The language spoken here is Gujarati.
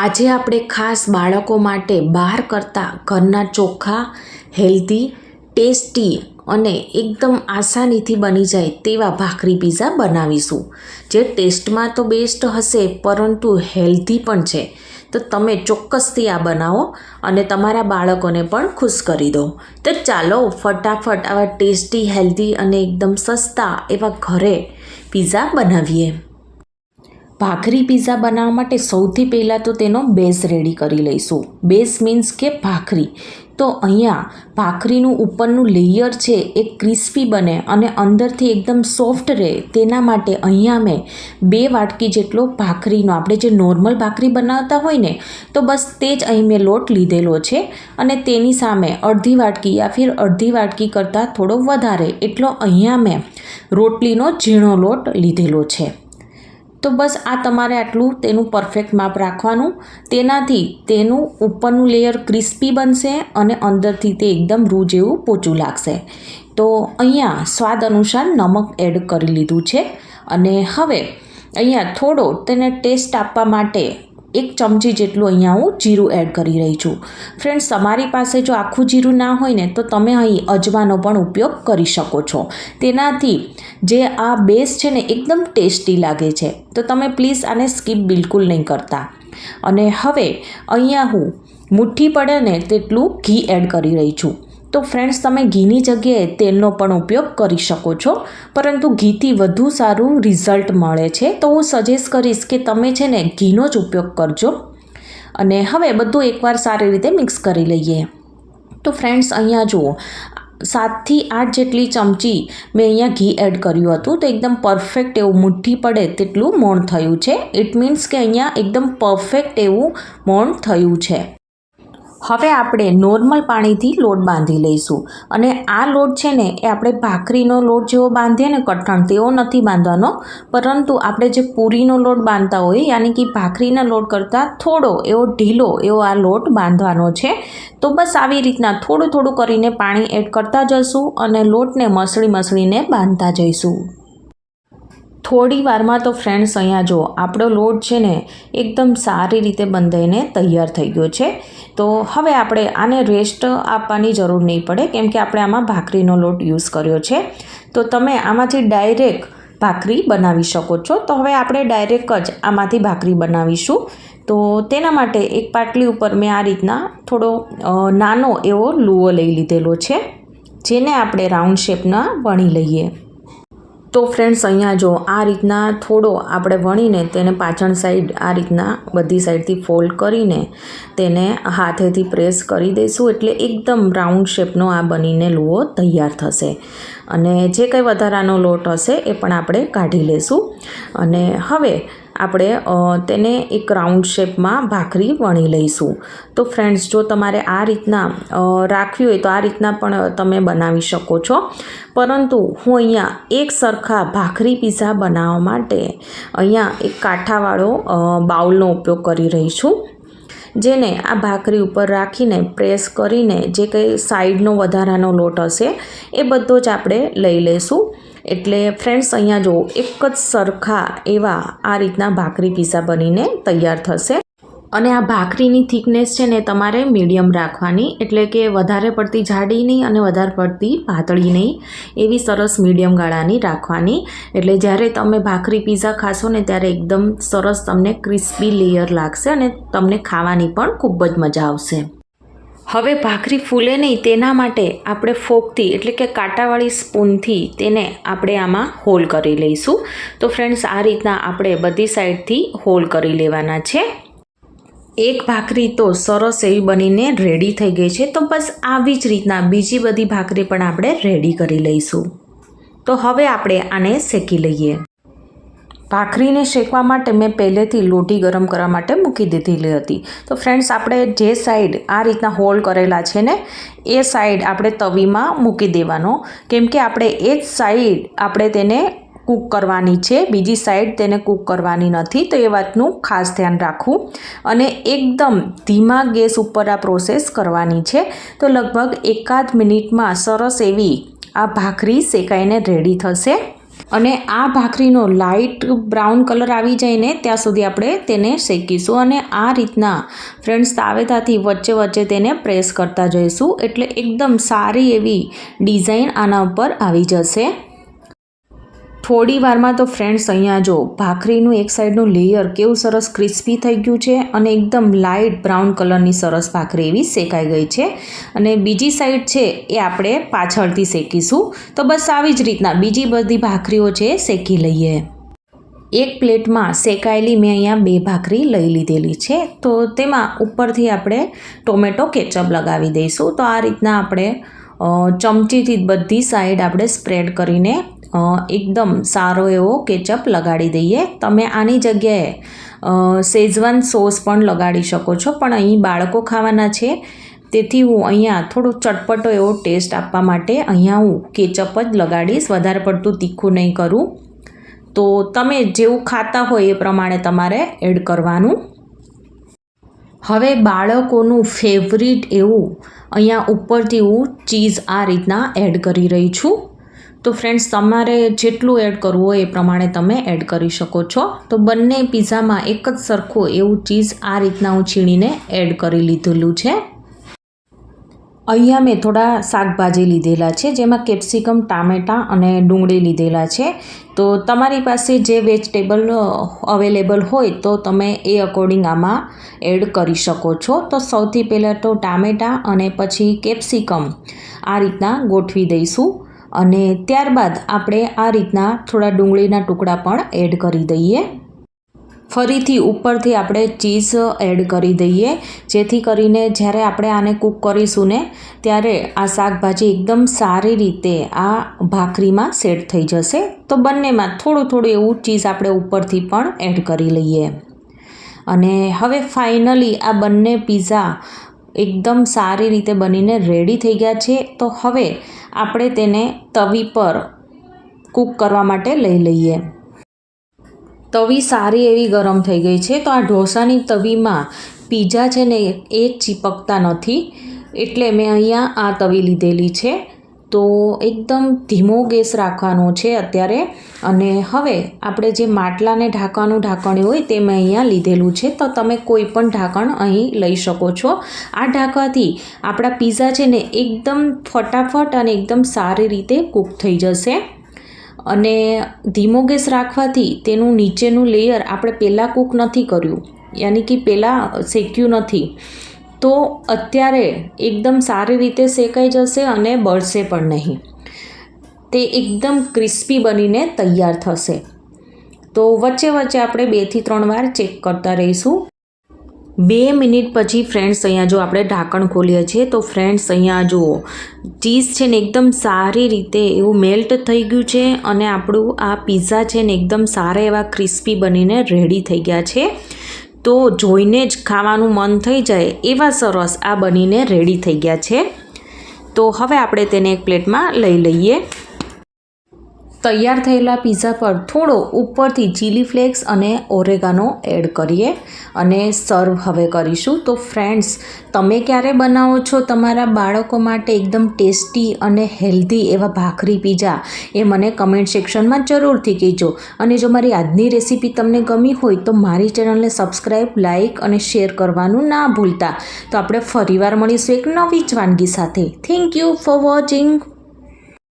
આજે આપણે ખાસ બાળકો માટે બહાર કરતાં ઘરના ચોખ્ખા હેલ્ધી, ટેસ્ટી અને એકદમ આસાનીથી બની જાય તેવા ભાખરી પીઝા બનાવીશું. જે ટેસ્ટમાં તો બેસ્ટ હશે, પરંતુ હેલ્ધી પણ છે. તો તમે ચોક્કસથી આ બનાવો અને તમારા બાળકોને પણ ખુશ કરી દો. તો ચાલો ફટાફટ આવા ટેસ્ટી, હેલ્ધી અને એકદમ સસ્તા એવા ઘરે પીઝા બનાવીએ. ભાખરી પીઝા બનાવવા માટે સૌથી પહેલાં તો તેનો બેઝ રેડી કરી લઈશું. બેઝ મીન્સ કે ભાખરી. તો અહીંયા ભાખરીનું ઉપરનું લેયર છે એ ક્રિસ્પી બને અને અંદરથી એકદમ સોફ્ટ રહે. તેના માટે અહીંયા મેં બે વાટકી જેટલો ભાખરીનો, આપણે જે નોર્મલ ભાખરી બનાવતા હોય ને, તો બસ તે જ અહીં મેં લોટ લીધેલો છે અને તેની સામે અડધી વાટકી યા ફિર અડધી વાટકી કરતાં થોડો વધારે એટલો અહીંયા મેં રોટલીનો ઝીણો લોટ લીધેલો છે. તો બસ આ તમારે આટલું તેનું પરફેક્ટ માપ રાખવાનું. તેનાથી તેનું ઉપરનું લેયર ક્રિસ્પી બનશે અને અંદરથી તે એકદમ રૂ જેવું પોચું લાગશે. તો અહીંયા સ્વાદ અનુસાર નમક એડ કરી લીધું છે. અને હવે અહીંયા થોડો તેને ટેસ્ટ આપવા માટે એક ચમચી જેટલું અહીંયા હું જીરું એડ કરી રહી છું. ફ્રેન્ડ્સ તમારી પાસે જો આખું જીરું ના હોય ને, તો તમે અહીં અજવાનો પણ ઉપયોગ કરી શકો છો. તેનાથી જે આ બેઝ છે ને, એકદમ ટેસ્ટી લાગે છે. તો તમે પ્લીઝ આને સ્કીપ બિલકુલ નહીં કરતા. અને હવે અહીંયા હું મુઠ્ઠી પડે ને, તેટલું ઘી એડ કરી રહી છું. તો ફ્રેન્ડ્સ તમે ઘીની જગ્યાએ તેલનો પણ ઉપયોગ કરી શકો છો. પરંતુ ઘીથી વધુ સારું રિઝલ્ટ મળે છે. તો હું સજેસ્ટ કરીશ કે તમે છે ને ઘીનો જ ઉપયોગ કરજો. અને હવે બધું એકવાર સારી રીતે મિક્સ કરી લઈએ. તો ફ્રેન્ડ્સ અહીંયા જુઓ. સાતથી આઠ જેટલી ચમચી મેં અહીંયા ઘી એડ કર્યું હતું. તો એકદમ પરફેક્ટ એવું મુઠ્ઠી પડે તેટલું મોણ થયું છે. ઇટ મીન્સ કે અહીંયા એકદમ પરફેક્ટ એવું મોણ થયું છે. હવે આપણે નોર્મલ પાણીથી લોટ બાંધી લઈશું. અને આ લોટ છે ને, એ આપણે ભાખરીનો લોટ જેવો બાંધીએ ને, કઠણ તેવો નથી બાંધવાનો. પરંતુ આપણે જે પૂરીનો લોટ બાંધતા હોય યાની કે ભાખરીના લોટ કરતાં થોડો એવો ઢીલો એવો આ લોટ બાંધવાનો છે. તો બસ આવી રીતના થોડું થોડું કરીને પાણી એડ કરતા જઈશું અને લોટને મસળી મસળીને બાંધતા જઈશું. થોડી વારમાં તો ફ્રેન્ડ્સ અહીંયા જો આપણો લોટ છે ને એકદમ સારી રીતે બંધાઈને તૈયાર થઈ ગયો છે. તો હવે આપણે આને રેસ્ટ આપવાની જરૂર નહીં પડે, કેમ કે આપણે આમાં ભાખરીનો લોટ યુઝ કર્યો છે. તો તમે આમાંથી ડાયરેક્ટ ભાખરી બનાવી શકો છો. તો હવે આપણે ડાયરેક્ટ જ આમાંથી ભાખરી બનાવીશું. તો તેના માટે એક પાટલી ઉપર મેં આ રીતના થોડો નાનો એવો લુઓ લઈ લીધેલો છે, જેને આપણે રાઉન્ડ શેપના વણી લઈએ. તો ફ્રેન્ડ્સ અહીંયા જો, આ રીતના થોડો આપણે વણીને તેને પાછળ સાઈડ આ રીતના બધી સાઈડથી ફોલ્ડ કરીને તેને હાથેથી પ્રેસ કરી દઈશું એટલે એકદમ રાઉન્ડ શેપનો આ બનીને લુઓ તૈયાર થશે. અને જે કંઈ વધારાનો લોટ હશે એ પણ આપણે કાઢી લેશું અને હવે આપણે તેને એક રાઉન્ડ શેપમાં ભાખરી વણી લઈશું. તો ફ્રેન્ડ્સ જો તમારે આ રીતના રાખવી હોય તો આ રીતના પણ તમે બનાવી શકો છો. પરંતુ હું અહીંયા એક સરખા ભાખરી પીઝા બનાવવા માટે અહીંયા એક કાંઠાવાળો બાઉલનો ઉપયોગ કરી રહી છું. જેને આ ભાખરી ઉપર રાખીને પ્રેસ કરીને જે કંઈ સાઈડનો વધારાનો લોટ હશે, એ બધો જ આપણે લઈ લઈશું. એટલે ફ્રેન્ડ્સ અહીંયા જો એક જ સરખા એવા આ રીતના ભાખરી પીઝા બનીને તૈયાર થશે. અને આ ભાખરીની થિકનેસ છે ને તમારે મીડિયમ રાખવાની. એટલે કે વધારે પડતી જાડી નહીં અને વધારે પડતી પાતળી નહીં. એવી સરસ મીડિયમ ગાળાની રાખવાની. એટલે જ્યારે તમે ભાખરી પીઝા ખાશો ને ત્યારે એકદમ સરસ તમને ક્રિસ્પી લેયર લાગશે અને તમને ખાવાની પણ ખૂબ જ મજા આવશે. હવે ભાખરી ફૂલે નહીં તેના માટે આપણે ફોકથી એટલે કે કાંટાવાળી સ્પૂનથી તેને આપણે આમાં હોલ કરી લઈશું. તો ફ્રેન્ડ્સ, આ રીતના આપણે બધી સાઈડથી હોલ કરી લેવાના છે. એક ભાખરી તો સરસ એવી બનીને રેડી થઈ ગઈ છે. તો બસ આવી જ રીતના બીજી બધી ભાખરી પણ આપણે રેડી કરી લઈશું. તો હવે આપણે આને શેકી લઈએ. ભાખરીને શેકવા માટે મેં પહેલેથી લોટી ગરમ કરવા માટે મૂકી દીધેલી હતી. તો ફ્રેન્ડ્સ આપણે જે સાઈડ આ રીતના હોલ કરેલા છે ને, એ સાઈડ આપણે તવીમાં મૂકી દેવાનો. કેમ કે આપણે એ જ સાઈડ આપણે તેને કૂક કરવાની છે. બીજી સાઈડ તેને કૂક કરવાની નથી. તો એ વાતનું ખાસ ધ્યાન રાખવું અને એકદમ ધીમા ગેસ ઉપર આ પ્રોસેસ કરવાની છે. તો લગભગ એકાદ મિનિટમાં સરસ એવી આ ભાખરી શેકાઈને રેડી થશે. અને આ ભાખરીનો લાઇટ બ્રાઉન કલર આવી જાય ને ત્યાં સુધી આપણે તેને શેકીશું અને આ રીતના ફ્રેન્ડ્સ તાવેતાથી વચ્ચે વચ્ચે તેને પ્રેસ કરતા જઈશું. એટલે એકદમ સારી એવી ડિઝાઇન આના ઉપર આવી જશે. થોડી વારમાં તો ફ્રેન્ડ્સ અહીંયા જો, ભાખરીનું એક સાઈડનું લેયર કેવું સરસ ક્રિસ્પી થઈ ગયું છે અને એકદમ લાઇટ બ્રાઉન કલરની સરસ ભાખરી એવી શેકાઈ ગઈ છે. અને બીજી સાઈડ છે એ આપણે પાછળથી શેકીશું. તો બસ આવી જ રીતના બીજી બધી ભાખરીઓ છે શેકી લઈએ. એક પ્લેટમાં શેકાયેલી મેં અહીંયા બે ભાખરી લઈ લીધેલી છે. તો તેમાં ઉપરથી આપણે ટોમેટો કેચઅપ લગાવી દઈશું. તો આ રીતના આપણે ચમચીથી બધી સાઈડ આપણે સ્પ્રેડ કરીને એકદમ સારો એવો કેચઅપ લગાડી દઈએ. તમે આની જગ્યાએ શેઝવાન સોસ પણ લગાડી શકો છો. પણ અહીં બાળકો ખાવાના છે. તેથી હું અહીંયા થોડું ચટપટો એવો ટેસ્ટ આપવા માટે અહીંયા હું કેચઅપ જ લગાડીશ. વધારે પડતું તીખું નહીં કરું. તો તમે જેવું ખાતા હોય એ પ્રમાણે તમારે એડ કરવાનું. હવે બાળકોનું ફેવરિટ એવું અહીંયા ઉપરથી હું ચીઝ આ રીતના એડ કરી રહી છું. તો ફ્રેન્ડ્સ, તમારે જેટલું એડ કરવું હોય એ પ્રમાણે તમે એડ કરી શકો છો. તો બંને પીઝામાં એક જ સરખું એવું ચીઝ આ રીતના હું છીણીને એડ કરી લીધેલું છે. અહીંયા મેં થોડા શાકભાજી લીધેલા છે, જેમાં કેપ્સિકમ, ટામેટાં અને ડુંગળી લીધેલા છે. તો તમારી પાસે જે વેજીટેબલ અવેલેબલ હોય તો તમે એ અકોર્ડિંગ આમાં એડ કરી શકો છો. તો સૌથી પહેલાં તો ટામેટાં અને પછી કેપ્સિકમ આ રીતના ગોઠવી દઈશું અને ત્યારબાદ આપણે આ રીતના થોડા ડુંગળીના ટુકડા પણ એડ કરી દઈએ. ફરીથી ઉપરથી આપણે ચીઝ એડ કરી દઈએ. જેથી કરીને જ્યારે આપણે આને કૂક કરીશું ને, ત્યારે આ શાકભાજી એકદમ સારી રીતે આ ભાખરીમાં સેટ થઈ જશે. તો બંનેમાં થોડું થોડું એવું ચીઝ આપણે ઉપરથી પણ એડ કરી લઈએ. અને હવે ફાઇનલી આ બંને પીઝા એકદમ સારી રીતે બનીને રેડી થઈ ગયા છે. તો હવે આપણે તેને તવી પર કૂક કરવા માટે લઈ લઈએ. તવી સારી એવી ગરમ થઈ ગઈ છે. તો આ ઢોસાની તવીમાં પીઝા છે ને એ ચીપકતા નથી. એટલે મેં અહીંયા આ તવી લીધેલી છે. તો એકદમ ધીમો ગેસ રાખવાનો છે અત્યારે. અને હવે આપણે જે માટલાને ઢાંકવાનું ઢાંકણ હોય તે મેં અહીંયા લીધેલું છે. તો તમે કોઈ પણ ઢાંકણ અહીં લઈ શકો છો. આ ઢાંકવાથી આપણા પીઝા છે ને એકદમ ફટાફટ અને એકદમ સારી રીતે કૂક થઈ જશે. અને ધીમો ગેસ રાખવાથી તેનું નીચેનું લેયર આપણે પહેલાં કૂક નથી કર્યું. યાની કે પહેલાં શેક્યું નથી. તો અત્યારે એકદમ સારી રીતે શેકાઈ જશે અને બળશે પણ નહીં. તે એકદમ ક્રિસ્પી બનીને તૈયાર થશે. તો વચ્ચે વચ્ચે આપણે બેથી ત્રણ વાર ચેક કરતા રહીશું. બે મિનિટ પછી ફ્રેન્ડ્સ અહીંયા જો આપણે ઢાંકણ ખોલીએ છીએ, તો ફ્રેન્ડ્સ અહીંયા જુઓ ચીઝ છે ને એકદમ સારી રીતે એવું મેલ્ટ થઈ ગયું છે અને આપણું આ પીઝા છે ને એકદમ સારા એવા ક્રિસ્પી બનીને રેડી થઈ ગયા છે. તો જોઈને જ ખાવાનું મન થઈ જાય એવા સરસ આ બનીને રેડી થઈ ગયા છે. તો હવે આપણે તેને એક પ્લેટમાં લઈ લઈએ. તૈયાર થયેલા પીઝા પર થોડો ઉપરથી ચીલી ફ્લેક્સ અને ઓરેગાનો એડ કરીએ અને સર્વ હવે કરીશું. તો ફ્રેન્ડ્સ તમે ક્યારે બનાવો છો તમારા બાળકો માટે એકદમ ટેસ્ટી અને હેલ્ધી એવા ભાખરી પીઝા એ મને કમેન્ટ સેક્શનમાં જરૂરથી કહેજો. અને જો મારી આજની રેસીપી તમને ગમી હોય તો મારી ચેનલને સબસ્ક્રાઈબ લાઇક અને શેર કરવાનું ના ભૂલતા. તો આપણે ફરીવાર મળીશું એક નવી જ વાનગી સાથે. Thank you for watching